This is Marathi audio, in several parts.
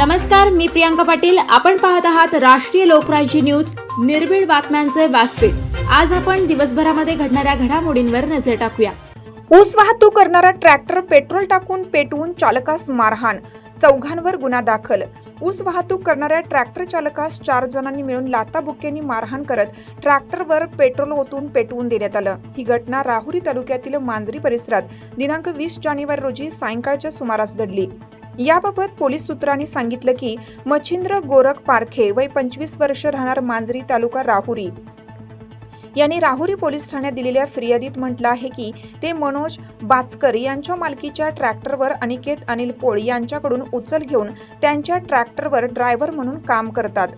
नमस्कार मी प्रियांका पाटील. आपण पाहत आहात राष्ट्रीय लोकराज्य न्यूज. निर्भीड बातम्यांचे व्यासपीठ. आज आपण दिवसभरामध्ये घडणाऱ्या घडामोडींवर नजर टाकूया. ऊस वाहतूक करणारा ट्रॅक्टर पेट्रोल टाकून पेटवून चालकास मारहाण. चौघांवर गुन्हा दाखल. ऊस वाहतूक करणाऱ्या ट्रॅक्टर चालकास चार जणांनी मिळून लाताबुक्क्यांनी मारहाण करत ट्रॅक्टरवर पेट्रोल ओतून पेटवून देण्यात आलं. ही घटना राहुरी तालुक्यातील मांजरी परिसरात दिनांक वीस जानेवारी रोजी सायंकाळच्या सुमारास घडली. याबाबत पोलीस सूत्रांनी सांगितलं की मच्छिंद्र गोरख पारखे वय पंचवीस वर्ष राहणार मांजरी तालुका राहुरी. यांनी राहुरी पोलीस ठाण्यात दिलेल्या फिर्यादीत म्हटलं आहे की ते मनोज बाचकर यांच्या मालकीच्या ट्रॅक्टरवर अनिकेत अनिल पोळ यांच्याकडून उचल घेऊन त्यांच्या ट्रॅक्टरवर ड्रायव्हर म्हणून काम करतात.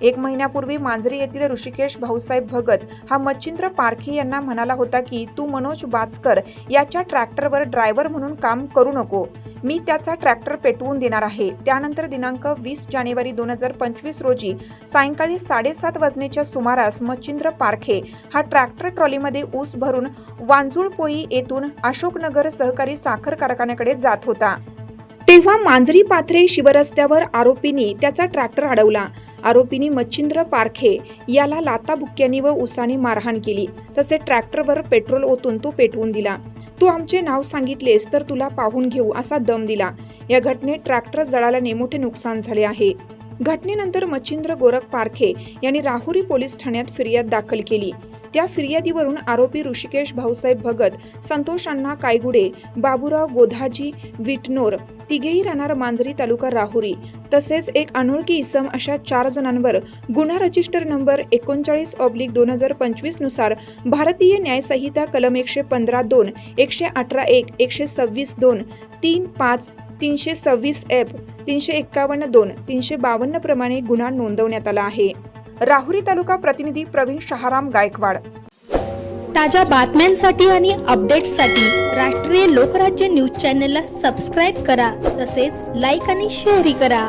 एक महिन्यापूर्वी मांजरी येथील ऋषिकेश भाऊसाहेब भगत हा मच्छिंद्र पारखे यांना म्हणाला होता की तू मनोज बाचकर याच्या ट्रॅक्टरवर ड्रायव्हर म्हणून काम करू नको. मी त्याचा ट्रॅक्टर पेटवून देणार आहे त्यानंतर दिनांक वीस जानेवारी दोन हजार पंचवीस रोजी सायंकाळी साडेसात वाजण्याच्या सुमारास मच्छिंद्र पारखे हा ट्रॅक्टर ट्रॉलीमध्ये ऊस भरून वांजुळपोई येथून अशोकनगर सहकारी साखर कारखान्याकडे जात होता. तेव्हा मांजरी पाथरे शिवरस्त्यावर आरोपींनी त्याचा ट्रॅक्टर अडवला. आरोपींनी मच्छिंद्र पारखे याला लाताबुक्क्यांनी व उसाने मारहाण केली. तसे ट्रॅक्टरवर पेट्रोल ओतून तो पेटवून दिला. तू आमचे नाव सांगितलेस तर तुला पाहून घेऊ असा दम दिला. या घटनेत ट्रॅक्टर जळाल्याने मोठे नुकसान झाले आहे. घटनेनंतर मच्छिंद्र गोरख पारखे यांनी राहुरी पोलीस ठाण्यात फिर्याद दाखल केली. त्या फिर्यादीवरून आरोपी ऋषिकेश भाऊसाहेब भगत संतोष अण्णा कायगुडे बाबुराव गोधाजी विटनोर तिघेही राहणार मांजरी तालुका राहुरी. तसेच एक अनोळखी इसम अशा चार जणांवर गुन्हा रजिस्टर नंबर एकोणचाळीस ऑब्लिक दोन हजार पंचवीसनुसार भारतीय न्यायसंहिता कलम एकशे पंधरा दोन एकशे अठरा एक एकशे सव्वीस दोन तीन पाच तीनशे सव्वीस एफ तीनशे एक्कावन्न दोन तीनशे बावन्न प्रमाणे गुन्हा नोंदवण्यात आला आहे. राहुरी तालुका प्रतिनिधी प्रवीण शहाराम गायकवाड. ताज्या बातम्यांसाठी आणि अपडेट्ससाठी राष्ट्रीय लोकराज्य न्यूज चॅनलला सबस्क्राईब करा तसेच लाईक आणि शेअरही करा.